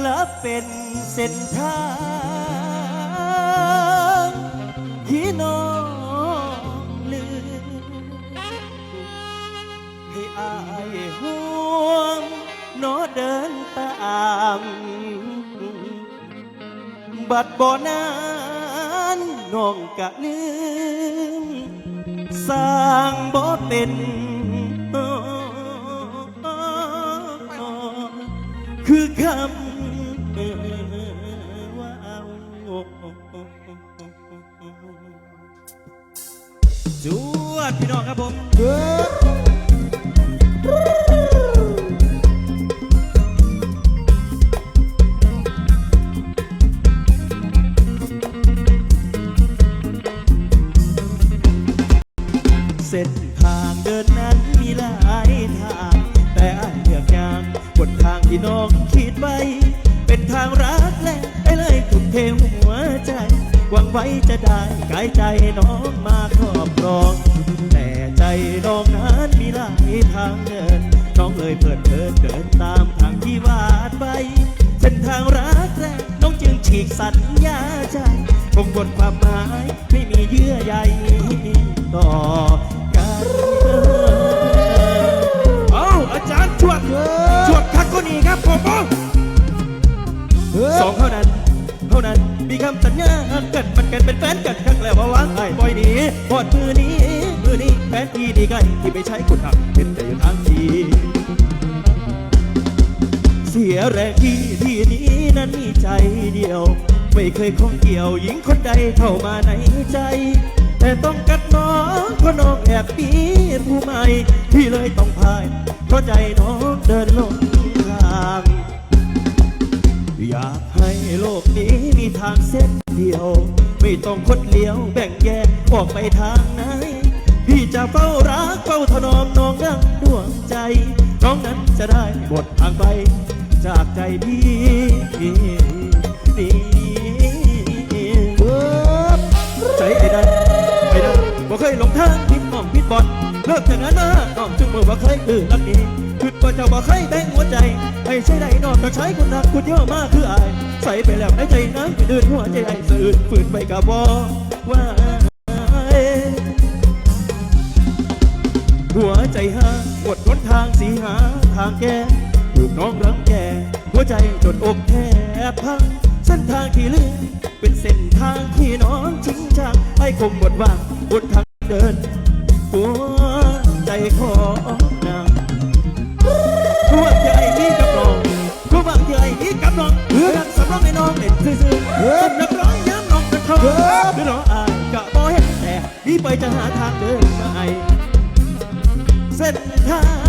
และเป็นเส้นทางที่น้องลืมให้อายห่วงโนอเดินตามบัดบ่นานน้องกะลืม สร้างบ่เป็นคือคำ จวดพี่น้องครับผมเส้นทางเดินนั้นมีหลายทาง แต่อายเลือกอย่างบนทางที่น้องคิดไว้ เป็นทางรักและไปเลยทุ่มเทหัวใจ หวังไว้จะได้กายใจน้องมาครอบครอง แต่ใจน้องนั้นมีหลายทางเดิน น้องเลยเพลิดเพลินเดินตามทางที่วาดไว้เส้นทางรักแรกน้องจึงฉีกสัญญาใจคงบนความหมายไม่มีเยื่อใยต่อกันเอาอาจารย์ชวดชวดคักก็นี่ครับผมบอกสองเท่านั้น เท่านั้น มีคำสัญญาเกิดมันกันเป็นแฟนกันครั้งแล้วว่าวางไอ้ปล่อยหนีพอดมือนี้มือนี้แฟนที่ดีกล้ที่ไม่ใช่คุณทำเป็นแต่อยู่ทางทีเสียแรงที่ที่นี้นั้นมีใจเดียว ไม่เคยข้องเกี่ยวหญิงคนใดเข้ามาในใจ แต่ต้องกัดน้องเพราะน้องแอบปีผู้ใหม่ที่เลยต้องพาย เพราะใจน้องเดินลงทางอยากให้โลกนี้างเส้นเดียว ไม่ต้องคดเลี้ยวแบ่งแยกออกไปทางไหน พี่จะเฝ้ารักเฝ้าถนอมน้องดังดวงใจ น้องนั้นจะได้หมดทางไป จากใจพี่นี่ใจไอ้นั้นไอ้นั้นบ่เคยหลงทางผิดมองผิดบอดเลิกจากนั้นมาน้องจุงเมื่อบ่าเคยลืมรักนี้ คือว่าเจ้าบ่เคยแบ่งหัวใจให้ใช่ได้นอกจากใช้คนรักคุณเยอะมากคืออายใส่ไปแล้วในใจน้ำไปเดื่นหัวใจไอ้สื่นฝืนไปกับบอว่าหัวใจหาอดทนทางสีหาทางแก้ถูกน้องรังแกหัวใจจนอกแทบพังเส้นทางที่ลื่นเป็นเส้นทางที่น้องจริงจังให้คมบทว่างบนทางเดินหัวใจของ นางหัวใจนี้กับน้องหัวใจนี้กับน้องเพื่อนสำรองให้น้องเล่นซื่อๆเป็นนักร้องย้ำน้องเป็นทองหรือน้องอายกะบ่เห็นแต่นี่ไปจะหาทางเดินมาไอเส้นทาง